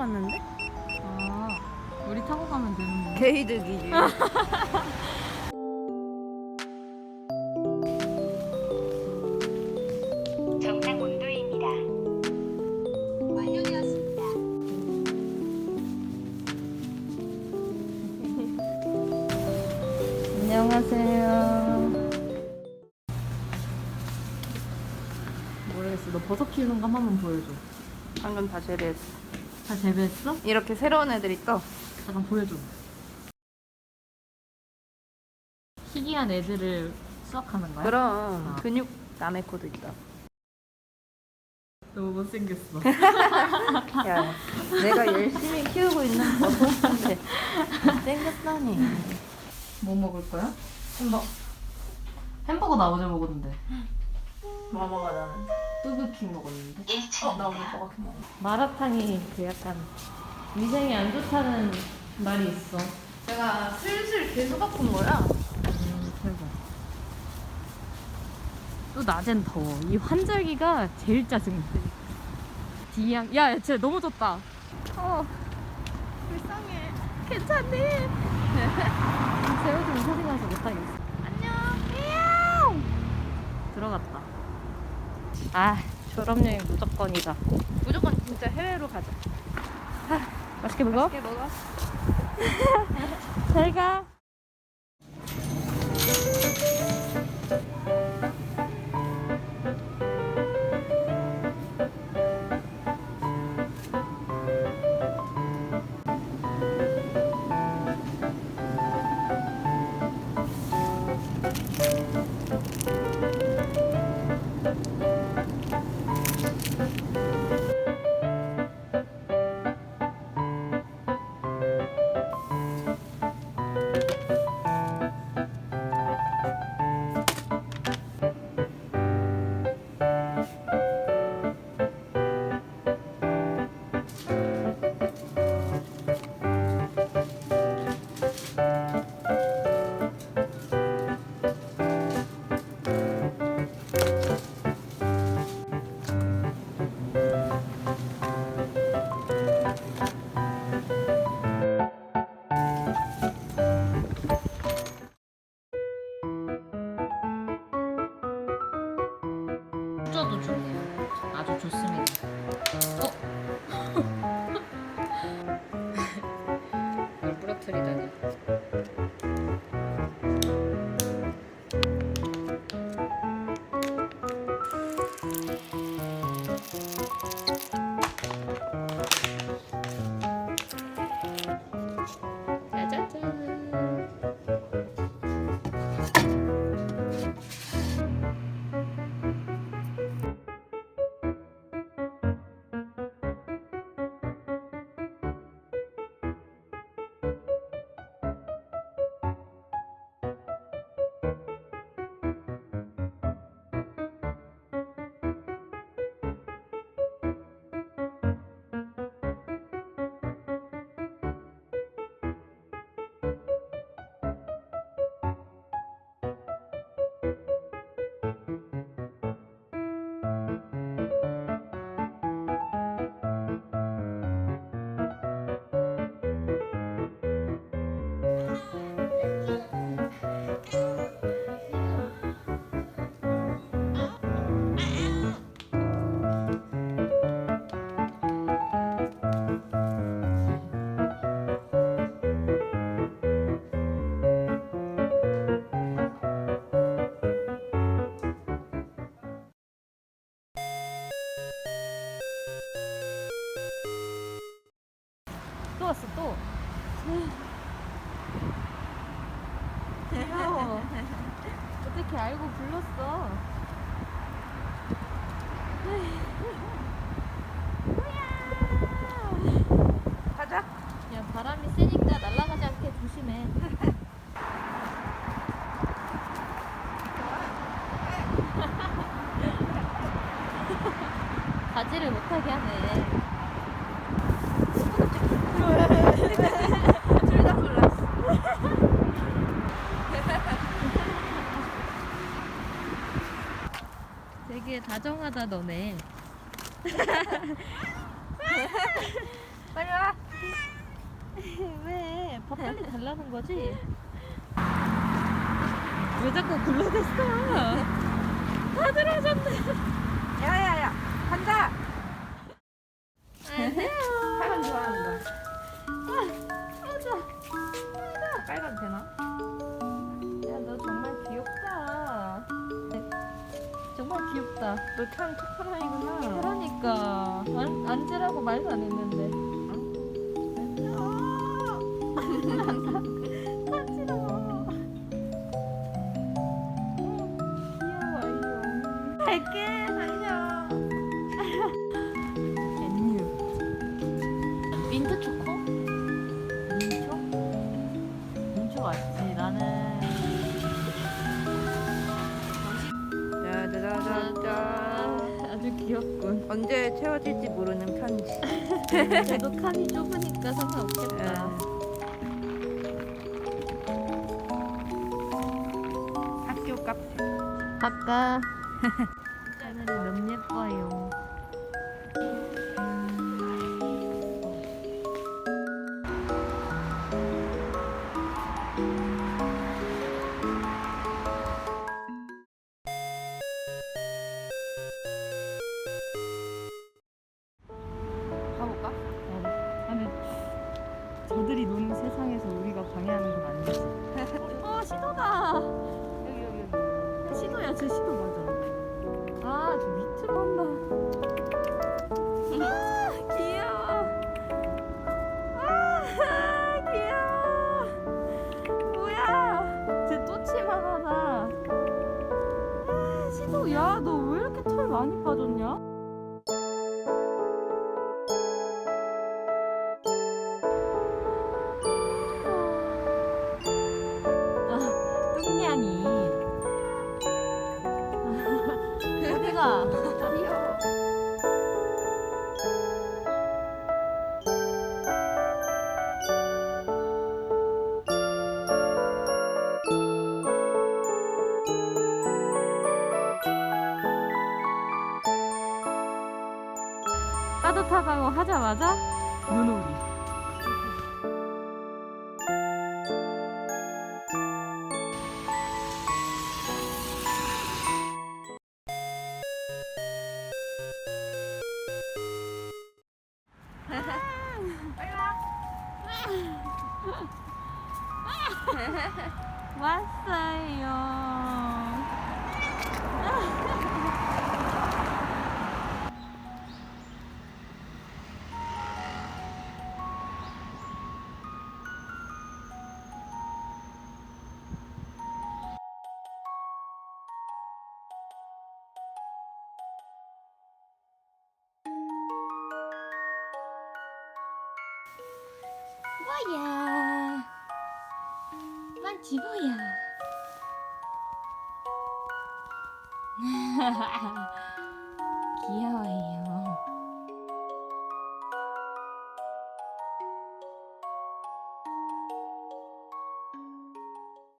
갔는데? 아, 우리 타고 가면 되는 거. 개이득이지. 정상 온도입니다. 완료되었습니다. 안녕하세요. 모르겠어. 너 버섯 키우는 거 한 번만 보여줘. 방금 다 재배했어. 다 재배했어? 이렇게 새로운 애들이 떠. 잠깐 보여줘. 희귀한 애들을 수확하는 거야? 그럼 아. 근육 남의 코도 있다. 너무 못생겼어. 야, 내가 열심히 키우고 있는 버섯인데 생겼다니. 뭐 먹을 거야? 햄버거. 햄버거 나 어제 먹었는데. 뭐 먹어 나는? 뿌브킹 먹었는데. 어, 나 오늘 버거킹 먹어. 마라탕이 그 약간 위생이 안 좋다는 말이 있어. 제가 슬슬 계속 아픈 거야. 음, 대박. 또 낮엔 더워. 이 환절기가 제일 짜증나. 디양, 야, 쟤 너무 졌다. 어, 불쌍해. 괜찮니? 재워주면 소리 나서 못하겠어. 안녕. 들어갔다. 아, 졸업여행 무조건이다. 무조건 진짜 해외로 가자. 맛있게 먹어? 이게 먹어. 잘 가. 또 왔어 또. 귀여워. 어떻게 알고 불렀어? 비슷하게 하네. 되게 다정하다 너네. 빨리 와. 왜? 밥 네. 빨리 달라는 거지? 왜 자꾸 굴러댔어? 다 들어졌네. 야야야, 간다. 너참 토크라이구나. 그러니까 안, 앉으라고 말도 안 했는데. 갈게 달려. 앤유. 민트 초코? 민초? 민초 맞지. 나는 귀엽군. 언제 채워질지 모르는 편지. 그래도 칸이 좁으니까 상관없겠다. 학교 카페. 아까 하늘이 너무 예뻐요. 빠졌냐? 따뜻하다고 하자마자 눈오리. 왔어요. 뭐야? 만지 뭐야? 귀여워요.